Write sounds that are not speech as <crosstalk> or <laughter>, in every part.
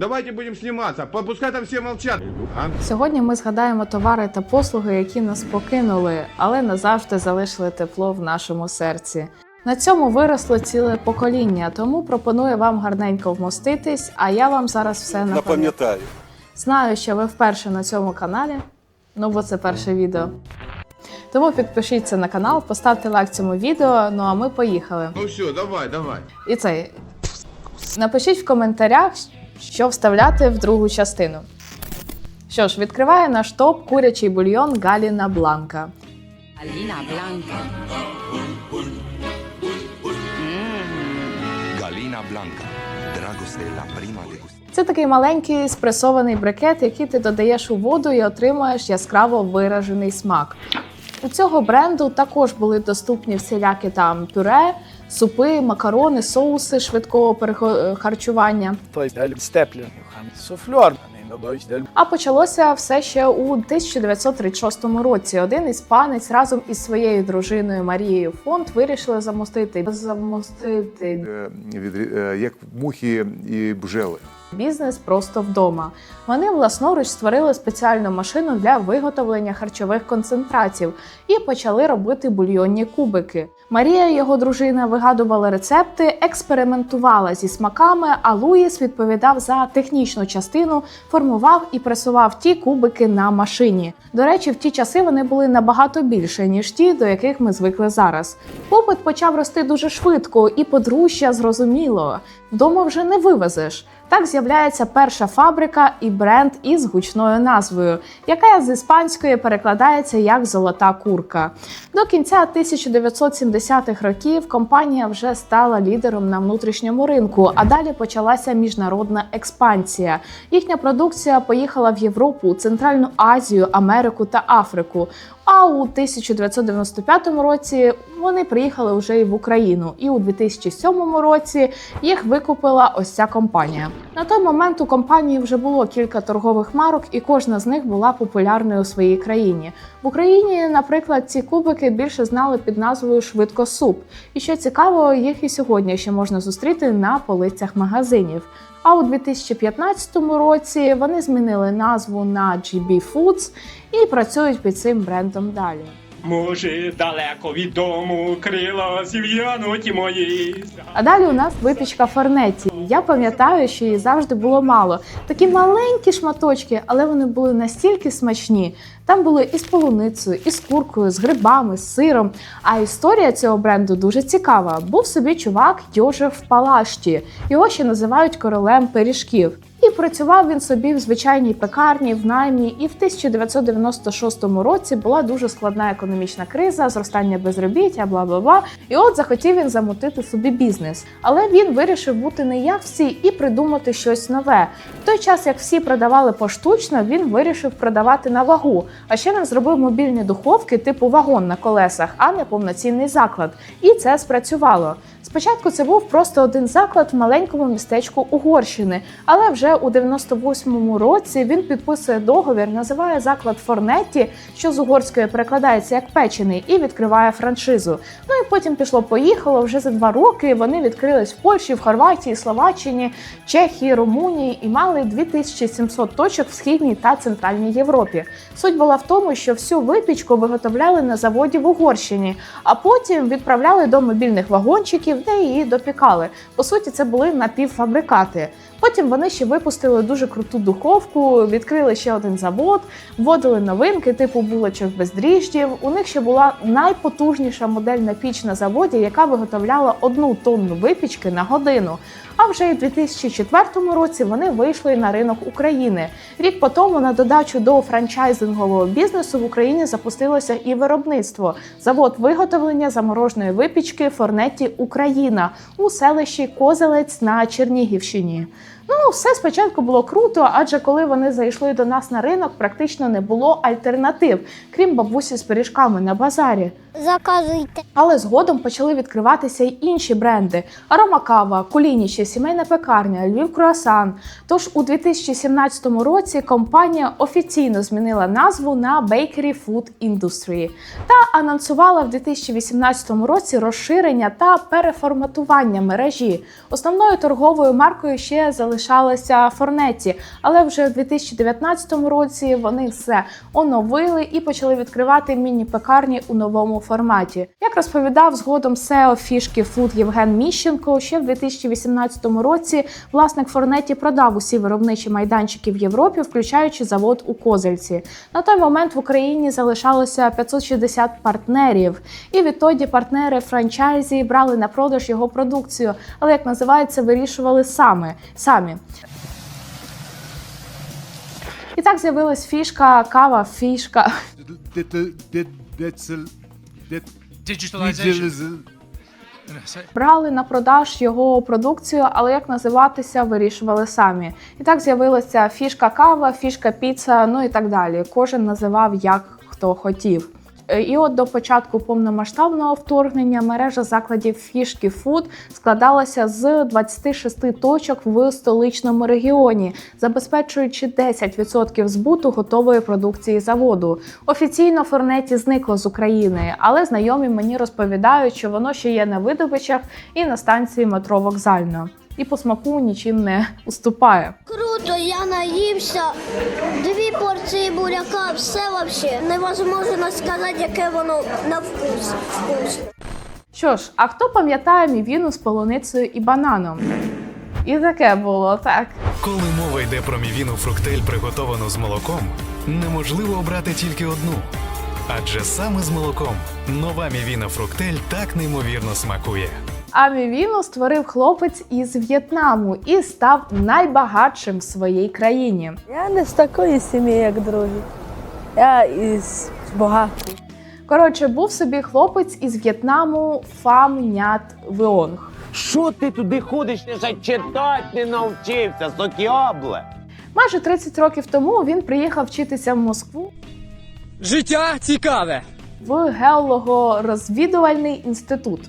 Давайте будем сниматься, пускай там все молчат. А? Сьогодні ми згадаємо товари та послуги, які нас покинули, але назавжди залишили тепло в нашому серці. На цьому виросло ціле покоління, тому пропоную вам гарненько вмоститись, а я вам зараз все напам'ятаю. Напам'ятаю. Знаю, що ви вперше на цьому каналі, ну бо це перше відео. Тому підпишіться на канал, поставте лайк цьому відео. Ну а ми поїхали. Ну все, давай, давай. І цей напишіть в коментарях, що вставляти в другу частину. Що ж, відкриває наш топ курячий бульйон Галіна Бланка. Galina Blanca. Dragoste la. Це такий маленький спресований брикет, який ти додаєш у воду і отримуєш яскраво виражений смак. У цього бренду також були доступні всілякі там пюре, супи, макарони, соуси швидкого перехарчування. Е, а почалося все ще у 1936 році. Один іспанець разом із своєю дружиною Марією Фонд вирішили замостити замостити е, е, як мухи і бжели бізнес просто вдома. Вони власноруч створили спеціальну машину для виготовлення харчових концентратів і почали робити бульйонні кубики. Марія, і його дружина, вигадувала рецепти, експериментувала зі смаками, а Луїс відповідав за технічну частину, формував і пресував ті кубики на машині. До речі, в ті часи вони були набагато більше ніж ті, до яких ми звикли зараз. Попит почав рости дуже швидко, і подружжя зрозуміло, вдома вже не вивезеш. Так з'являється перша фабрика і бренд із гучною назвою, яка з іспанської перекладається як золота курка. До кінця 1970-х років компанія вже стала лідером на внутрішньому ринку, а далі почалася міжнародна експансія. Їхня продукція поїхала в Європу, Центральну Азію, Америку та Африку. А у 1995 році вони приїхали вже і в Україну. І у 2007 році їх викупила ось ця компанія. На той момент у компанії вже було кілька торгових марок, і кожна з них була популярною у своїй країні. В Україні, наприклад, ці кубики більше знали під назвою Швидко суп. І що цікаво, їх і сьогодні ще можна зустріти на полицях магазинів. А у 2015 році вони змінили назву на GB Foods і працюють під цим брендом далі. Може, далеко від дому крила зів'януті мої. А далі у нас випічка форнеті. Я пам'ятаю, що її завжди було мало. Такі маленькі шматочки, але вони були настільки смачні. Там були і з полуницею, і з куркою, з грибами, з сиром. А історія цього бренду дуже цікава. Був собі чувак Йожеф Палашті. Його ще називають королем пиріжків. І працював він собі в звичайній пекарні в наймі. І в 1996 році була дуже складна економічна криза, зростання безробіття, бла бла бла. І от захотів він замутити собі бізнес. Але він вирішив бути не як всі і придумати щось нове. В той час, як всі продавали поштучно, він вирішив продавати на вагу. А ще він зробив мобільні духовки типу вагон на колесах, а не повноцінний заклад. І це спрацювало. Спочатку це був просто один заклад в маленькому містечку Угорщини, але вже у 98-му році він підписує договір, називає заклад Форнетті, що з угорської перекладається як печений, і відкриває франшизу. Ну і потім пішло поїхало. Вже за два роки вони відкрились в Польщі, в Хорватії, Словаччині, Чехії, Румунії і мали 2700 точок в східній та центральній Європі. Суть була в тому, що всю випічку виготовляли на заводі в Угорщині, а потім відправляли до мобільних вагончиків, де її допікали. По суті, це були напівфабрикати. Потім вони ще випустили дуже круту духовку, відкрили ще один завод, вводили новинки типу булочок без дріждів. У них ще була найпотужніша модельна піч на заводі, яка виготовляла одну тонну випічки на годину. А вже у 2004 році вони вийшли на ринок України. Рік по тому на додачу до франчайзингового бізнесу в Україні запустилося і виробництво завод виготовлення замороженої випічки Форнеті Україна у селищі Козелець на Чернігівщині. Ну, все спочатку було круто, адже коли вони зайшли до нас на ринок, практично не було альтернатив, крім бабусі з пиріжками на базарі. Заказуйте. Але згодом почали відкриватися й інші бренди: Арома Кава, Кулінічі, сімейна пекарня, Львів Круасан. Тож у 2017 році компанія офіційно змінила назву на Bakery Food Industry та анонсувала в 2018 році розширення та переформатування мережі. Основною торговою маркою ще залишається залишалася Форнеті, але вже в 2019 році вони все оновили і почали відкривати міні-пекарні у новому форматі. Як розповідав згодом SEO фішки Food Євген Міщенко, ще в 2018 році власник Форнеті продав усі виробничі майданчики в Європі, включаючи завод у Козельці. На той момент в Україні залишалося 560 партнерів, і відтоді партнери франчайзі брали на продаж його продукцію, але як називається, вирішували саме самі. І так з'явилась фішка, кава, фішка. Брали на продаж його продукцію, але як називатися, вирішували самі. І так з'явилася фішка кава, фішка піца, ну і так далі. Кожен називав як хто хотів. Е, І от до початку повномасштабного вторгнення мережа закладів фішки Фуд складалася з 26 точок в столичному регіоні, забезпечуючи 10% збуту готової продукції заводу. Офіційно Форнеті зникло з України, але знайомі мені розповідають, що воно ще є на видобичах і на станції метро вокзально. І по смаку нічим не уступає. Круто, я наївся. Дві порції буряка, все вообще. Невозможно сказати, яке воно на вкус. Вкусно. Що ж, а хто пам'ятає мівіну з полуницею і бананом? І таке було так. Коли мова йде про мівіну фруктель, приготовану з молоком, неможливо обрати тільки одну. Адже саме з молоком нова мівіна фруктель так неймовірно смакує. А мівіну створив хлопець із В'єтнаму і став найбагатшим в своїй країні. Я не з такої сім'ї, як другі. Я із багатої. Коротше, був собі хлопець із В'єтнаму Фам Нят Веонг. Що ти туди ходиш, ти ще читати не навчився, сокіабле? Майже 30 років тому він приїхав вчитися в Москву Життя цікаве. В геолого-розвідувальний інститут.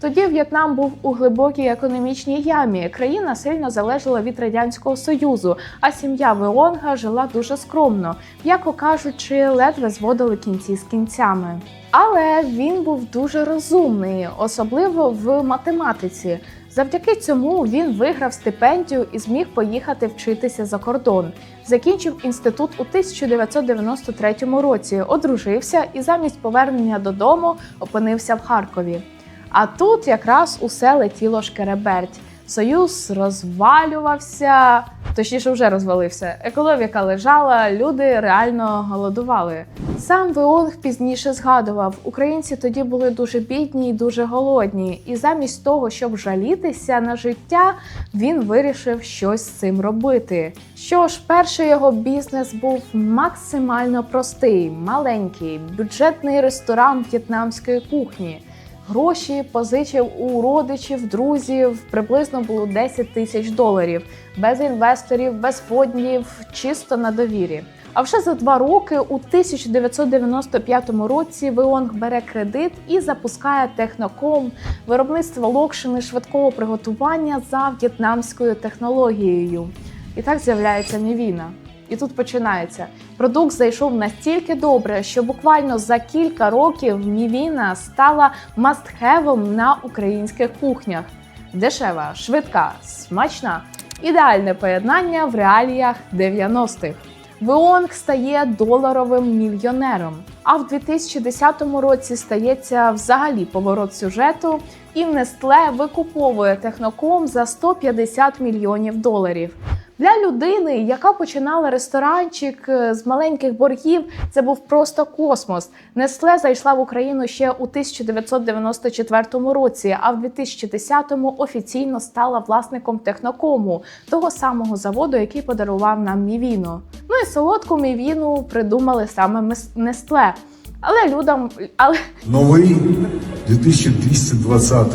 Тоді В'єтнам був у глибокій економічній ямі. Країна сильно залежала від радянського союзу, а сім'я Веонга жила дуже скромно, м'яко кажучи, ледве зводили кінці з кінцями. Але він був дуже розумний, особливо в математиці. Завдяки цьому він виграв стипендію і зміг поїхати вчитися за кордон. Закінчив інститут у 1993 році, одружився і замість повернення додому опинився в Харкові. А тут якраз усе летіло шкереберть. Союз розвалювався, точніше, вже розвалився. Економіка лежала, люди реально голодували. Сам Веонг пізніше згадував, українці тоді були дуже бідні і дуже голодні, і замість того, щоб жалітися на життя, він вирішив щось з цим робити. Що ж, перший його бізнес був максимально простий, маленький, бюджетний ресторан в'єтнамської кухні. Гроші позичив у родичів, друзів приблизно було 10 тисяч доларів, без інвесторів, без фондів, чисто на довірі. А вже за два роки, у 1995 році, Веонг бере кредит і запускає техноком виробництво локшини швидкого приготування за в'єтнамською технологією. І так з'являється Мівіна. І тут починається. Продукт зайшов настільки добре, що буквально за кілька років Мівіна стала мастхевом на українських кухнях. Дешева, швидка, смачна. Ідеальне поєднання в реаліях 90-х. Веонг стає доларовим мільйонером. А в 2010 році стається взагалі поворот сюжету, і Нестле викуповує техноком за 150 мільйонів доларів. Для людини, яка починала ресторанчик е, з маленьких боргів, це був просто космос. Нестле зайшла в Україну ще у 1994 році, а в 2010-му офіційно стала власником технокому, того самого заводу, який подарував нам Мівіну. Ну і солодку Мівіну придумали саме Нестле. Але людям, але Новий 2220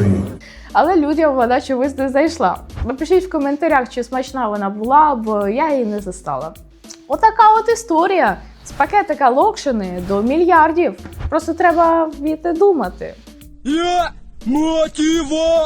Але людям вона чомусь не зайшла. Напишіть в коментарях, чи смачна вона була, бо я її не застала. Отака от історія з пакетика локшини до мільярдів. Просто треба вміти думати. Я мотиватор!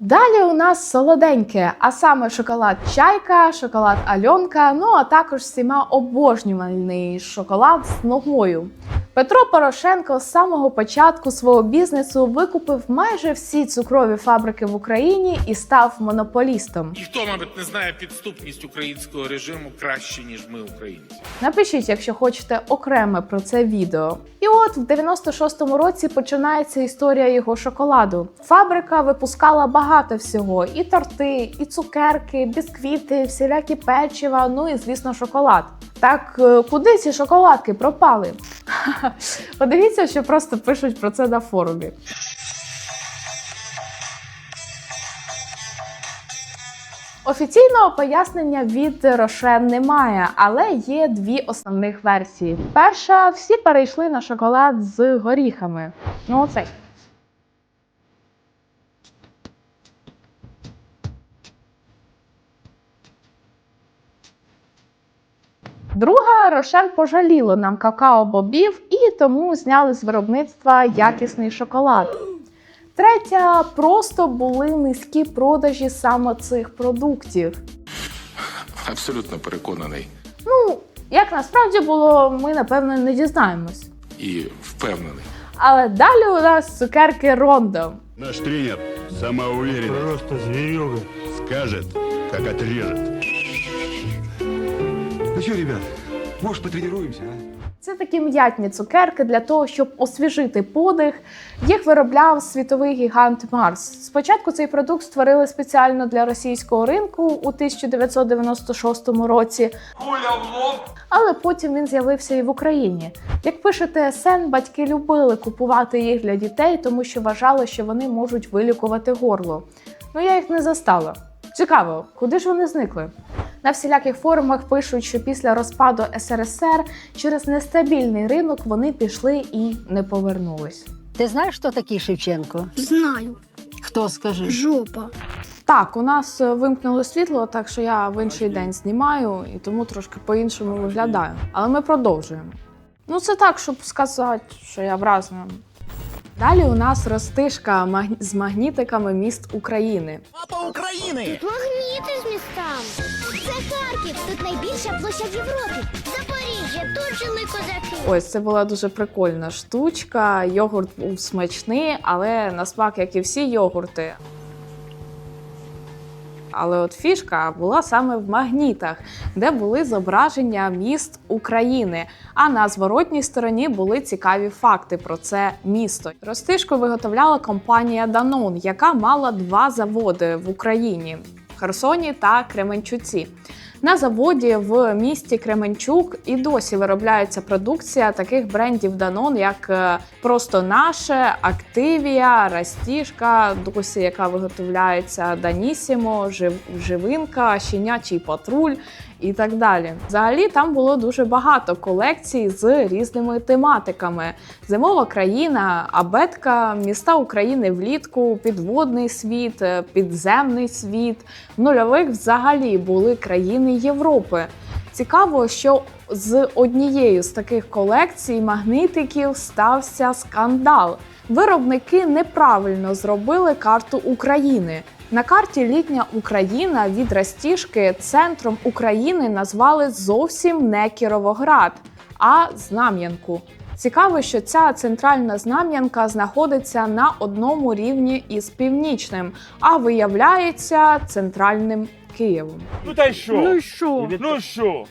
Далі у нас солоденьке, а саме шоколад чайка, шоколад Альонка, ну а також всіма обожнювальний шоколад з ногою. Петро Порошенко з самого початку свого бізнесу викупив майже всі цукрові фабрики в Україні і став монополістом. Ніхто, мабуть, не знає підступність українського режиму краще, ніж ми, українці. Напишіть, якщо хочете окреме про це відео. І от в 96-му році починається історія його шоколаду. Фабрика випускала багато всього: і торти, і цукерки, бісквіти, всілякі печива, ну і звісно, шоколад. Так е, куди ці шоколадки пропали? <laughs> Подивіться, що просто пишуть про це на форумі. Офіційного пояснення від Рошен немає, але є дві основних версії. Перша, всі перейшли на шоколад з горіхами. Ну, оцей. Друга Рошен пожаліло нам какао-бобів і тому зняли з виробництва якісний шоколад. Третя просто були низькі продажі саме цих продуктів. Абсолютно переконаний Ну, як насправді було, ми напевно не дізнаємось. і впевнений. Але далі у нас цукерки Рондо. Наш тренер самоуверенный. Просто зверюга. Скажет, как отрежет. Що, ребят, може потренуємося, а? Це такі м'ятні цукерки для того, щоб освіжити подих. Їх виробляв світовий гігант Марс. Спочатку цей продукт створили спеціально для російського ринку у 1996 році. Але потім він з'явився і в Україні. Як пише ТСН, батьки любили купувати їх для дітей, тому що вважали, що вони можуть вилікувати горло. Ну я їх не застала. Цікаво, куди ж вони зникли? На всіляких форумах пишуть, що після розпаду СРСР через нестабільний ринок вони пішли і не повернулись. Ти знаєш, хто такий Шевченко? Знаю, Хто скажи? жопа. Так, у нас е, вимкнуло світло, так що я в інший день знімаю і тому трошки по-іншому виглядаю. Але ми продовжуємо. Ну, це так, щоб сказати, що я вражена. Далі у нас розтишка маг- з магнітиками міст України. Магніти з містам. Це Харків, тут найбільша площа в Європі. Запоріжжя, тут жили козаки. Ось це була дуже прикольна штучка. Йогурт був смачний, але на смак, як і всі йогурти. Але от фішка була саме в магнітах, де були зображення міст України. А на зворотній стороні були цікаві факти про це місто. Ростишку виготовляла компанія Danone, яка мала два заводи в Україні Херсоні та Кременчуці. На заводі в місті Кременчук і досі виробляється продукція таких брендів Danone, як е, Просто наше, Активія, Растішка, досі яка виготовляється Данісімо, Жив- Живинка, Щенячий патруль і так далі. Взагалі там було дуже багато колекцій з різними тематиками: зимова країна, абетка, міста України влітку, підводний світ, е, підземний світ. В нульових взагалі були країни Європи. Цікаво, що з однією з таких колекцій магнитиків стався скандал. Виробники неправильно зробили карту України. На карті літня Україна від Растішки центром України назвали зовсім не Кіровоград, а Знам'янку. Цікаво, що ця центральна знам'янка знаходиться на одному рівні із північним, а виявляється центральним Києвом. Ну та й що? Ну що? Ну що?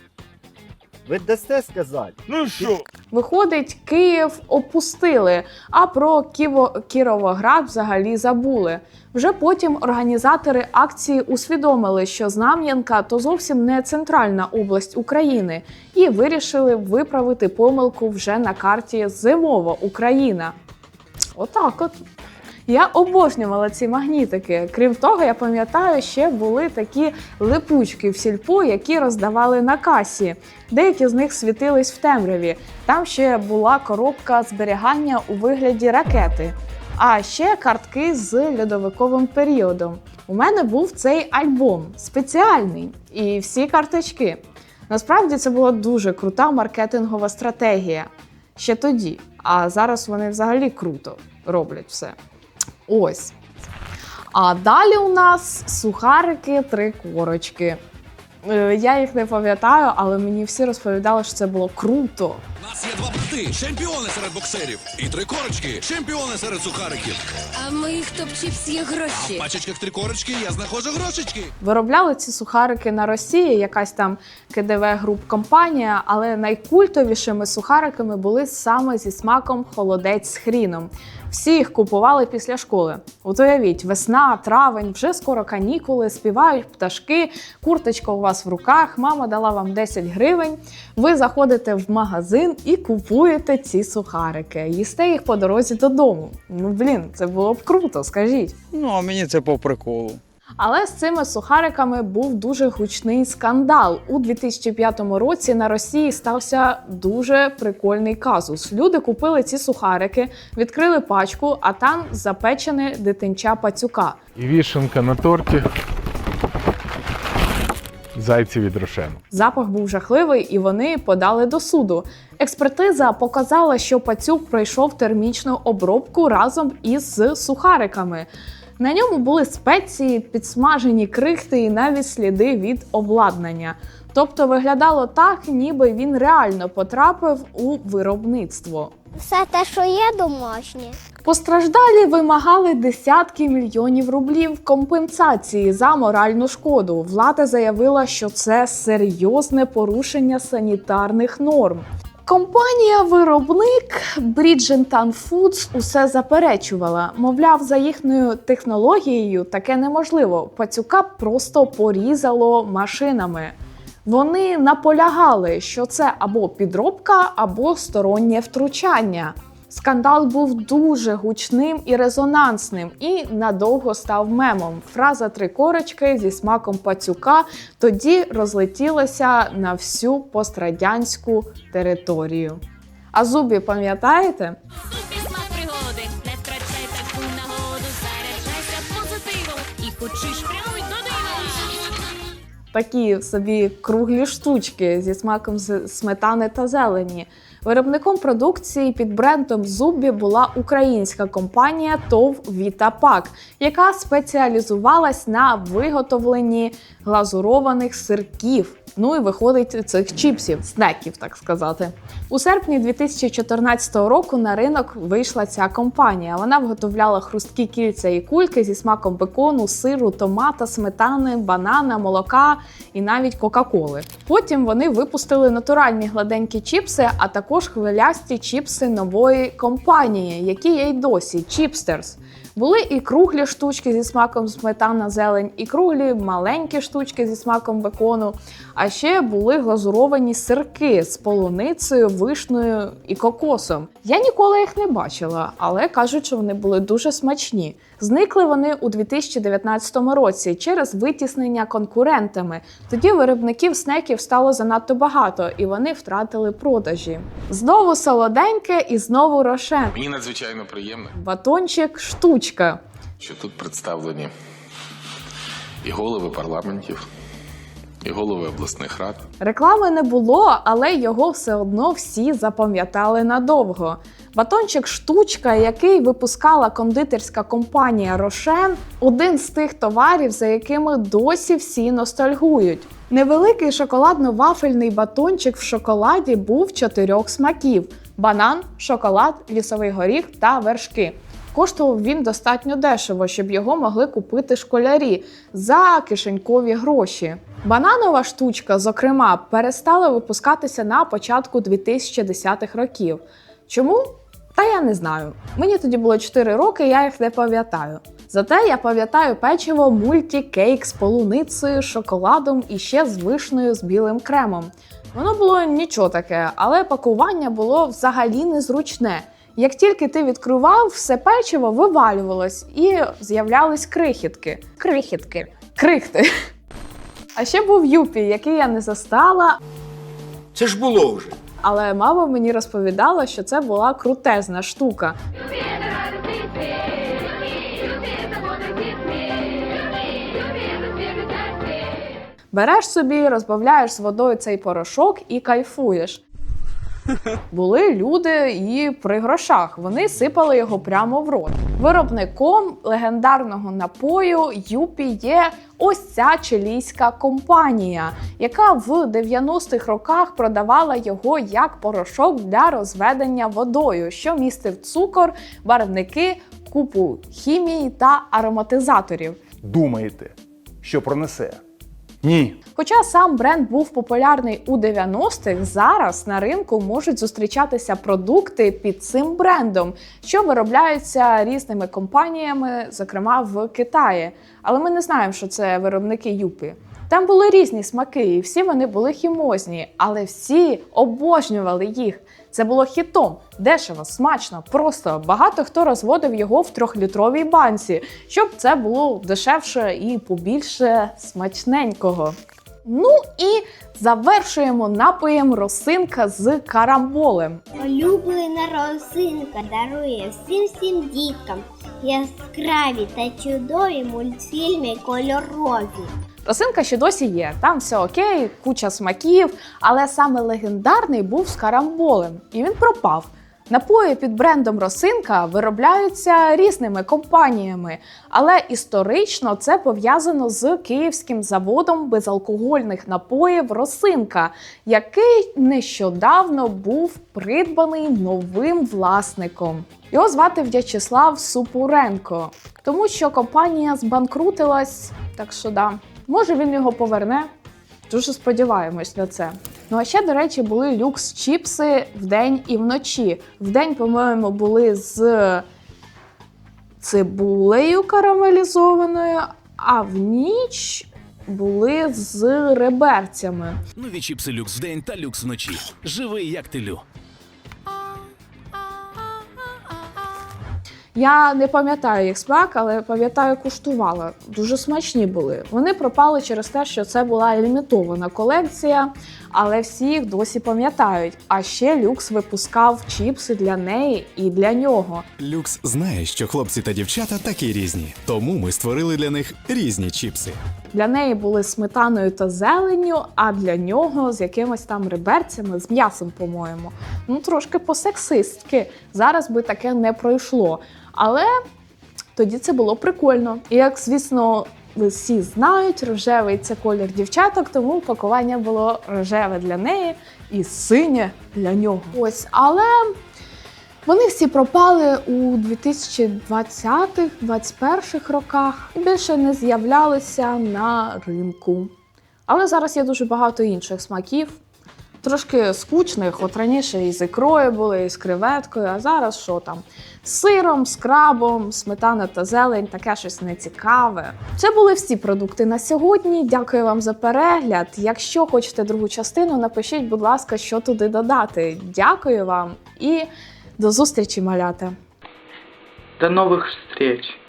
Ви дасте сказати? Ну що? Виходить, Київ опустили, а про Ківо... Кіровоград взагалі забули. Вже потім організатори акції усвідомили, що Знам'янка то зовсім не центральна область України, і вирішили виправити помилку вже на карті Зимова Україна. Отак от. Я обожнювала ці магнітики. Крім того, я пам'ятаю, ще були такі липучки в сільпу, які роздавали на касі. Деякі з них світились в темряві. Там ще була коробка зберігання у вигляді ракети, а ще картки з льодовиковим періодом. У мене був цей альбом спеціальний і всі карточки. Насправді це була дуже крута маркетингова стратегія ще тоді. А зараз вони взагалі круто роблять все. Ось. А далі у нас сухарики три корочки. Е, Я їх не пам'ятаю, але мені всі розповідали, що це було круто. У нас є два брати, чемпіони серед боксерів. І три корочки, чемпіони серед сухариків. А в моїх топ-чіпс є гроші. В пачечках три корочки я знаходжу грошечки. Виробляли ці сухарики на Росії, якась там КДВ груп компанія, але найкультовішими сухариками були саме зі смаком холодець з хріном. Всі їх купували після школи. От уявіть, весна, травень, вже скоро канікули, співають пташки, курточка у вас в руках, мама дала вам 10 гривень. Ви заходите в магазин і купуєте ці сухарики, їсте їх по дорозі додому. Ну блін, це було б круто, скажіть. Ну, а мені це по приколу. Але з цими сухариками був дуже гучний скандал. У 2005 році на Росії стався дуже прикольний казус. Люди купили ці сухарики, відкрили пачку, а там запечене дитинча пацюка. І вішенка на торті. Зайці від Рошену. Запах був жахливий, і вони подали до суду. Експертиза показала, що пацюк пройшов термічну обробку разом із сухариками. На ньому були спеції, підсмажені крихти і навіть сліди від обладнання. Тобто виглядало так, ніби він реально потрапив у виробництво. Все те, що є домашнє. Постраждалі вимагали десятки мільйонів рублів компенсації за моральну шкоду. Влада заявила, що це серйозне порушення санітарних норм. Компанія-виробник Bridgentan Foods усе заперечувала. Мовляв, за їхньою технологією таке неможливо. Пацюка просто порізало машинами. Вони наполягали, що це або підробка, або стороннє втручання. Скандал був дуже гучним і резонансним, і надовго став мемом. Фраза три корочки зі смаком пацюка тоді розлетілася на всю пострадянську територію. А зубі пам'ятаєте? Смак пригоди, не втрачай таку нагоду, заряджайся позитивом і до дива. такі собі круглі штучки зі смаком з сметани та зелені. Виробником продукції під брендом Зубі була українська компанія ТОВ Вітапак, яка спеціалізувалась на виготовленні глазурованих сирків. Ну і виходить цих чіпсів, снеків, так сказати. У серпні 2014 року на ринок вийшла ця компанія. Вона виготовляла хрусткі кільця і кульки зі смаком бекону, сиру, томата, сметани, банана, молока і навіть Кока-Коли. Потім вони випустили натуральні гладенькі чіпси, а також хвилясті чіпси нової компанії, які є й досі Чіпстерс. Були і круглі штучки зі смаком сметана зелень, і круглі маленькі штучки зі смаком бекону. А ще були глазуровані сирки з полуницею, вишнею і кокосом. Я ніколи їх не бачила, але кажуть, що вони були дуже смачні. Зникли вони у 2019 році через витіснення конкурентами. Тоді виробників снеків стало занадто багато, і вони втратили продажі. Знову солоденьке і знову рошен. Мені надзвичайно приємно, Батончик штучка. що тут представлені і голови парламентів, і голови обласних рад. Реклами не було, але його все одно всі запам'ятали надовго. Батончик штучка, який випускала кондитерська компанія Рошен, один з тих товарів, за якими досі всі ностальгують. Невеликий шоколадно-вафельний батончик в шоколаді був чотирьох смаків: банан, шоколад, лісовий горіх та вершки. Коштував він достатньо дешево, щоб його могли купити школярі за кишенькові гроші. Бананова штучка, зокрема, перестала випускатися на початку 2010-х років. Чому? Та я не знаю. Мені тоді було 4 роки, я їх не пам'ятаю. Зате я пам'ятаю печиво мультікейк з полуницею, шоколадом і ще з вишнею з білим кремом. Воно було нічого таке, але пакування було взагалі незручне. Як тільки ти відкривав, все печиво вивалювалось і з'являлись крихітки. Крихітки. Крихти. А ще був Юпі, який я не застала. Це ж було вже. Але мама мені розповідала, що це була крутезна штука. Береш собі, розбавляєш з водою цей порошок і кайфуєш. <laughs> Були люди і при грошах. Вони сипали його прямо в рот. Виробником легендарного напою Юпі є ось ця чилійська компанія, яка в 90-х роках продавала його як порошок для розведення водою, що містив цукор, барвники, купу хімії та ароматизаторів. Думаєте, що пронесе? Ні. Хоча сам бренд був популярний у 90-х, зараз на ринку можуть зустрічатися продукти під цим брендом, що виробляються різними компаніями, зокрема в Китаї. Але ми не знаємо, що це виробники Юпі. Там були різні смаки, і всі вони були хімозні, але всі обожнювали їх. Це було хітом, дешево, смачно, просто багато хто розводив його в трьохлітровій банці, щоб це було дешевше і побільше смачненького. Ну і завершуємо напоєм росинка з карамболем. Улюблена розинка дарує всім всім діткам яскраві та чудові мультфільми кольорові. Росинка ще досі є, там все окей, куча смаків, але саме легендарний був з карамболем, і він пропав. Напої під брендом Росинка виробляються різними компаніями, але історично це пов'язано з київським заводом безалкогольних напоїв Росинка, який нещодавно був придбаний новим власником. Його звати В'ячеслав Супуренко, тому що компанія збанкрутилась, так що да, може він його поверне. Дуже сподіваємось на це. Ну а ще, до речі, були люкс чіпси вдень і вночі. Вдень, по-моєму, були з цибулею карамелізованою, а в ніч були з реберцями. Нові чіпси люкс вдень та люкс вночі. Живий як ти лю. Я не пам'ятаю їх смак, але пам'ятаю, куштувала. Дуже смачні були. Вони пропали через те, що це була лімітована колекція, але всі їх досі пам'ятають. А ще люкс випускав чіпси для неї і для нього. Люкс знає, що хлопці та дівчата такі різні, тому ми створили для них різні чіпси. Для неї були сметаною та зеленню, а для нього з якимось там реберцями, з м'ясом, по-моєму. Ну, трошки по-сексистськи. Зараз би таке не пройшло. Але тоді це було прикольно. І як, звісно, всі знають, рожевий це колір дівчаток, тому пакування було рожеве для неї і синє для нього. Ось, але вони всі пропали у 2020-2021 роках і більше не з'являлися на ринку. Але зараз є дуже багато інших смаків. Трошки скучних, от раніше і з ікрою були, і з креветкою, а зараз що там? Сиром, з крабом, сметана та зелень, таке щось нецікаве. Це були всі продукти на сьогодні. Дякую вам за перегляд. Якщо хочете другу частину, напишіть, будь ласка, що туди додати. Дякую вам і до зустрічі, малята! До нових встреч!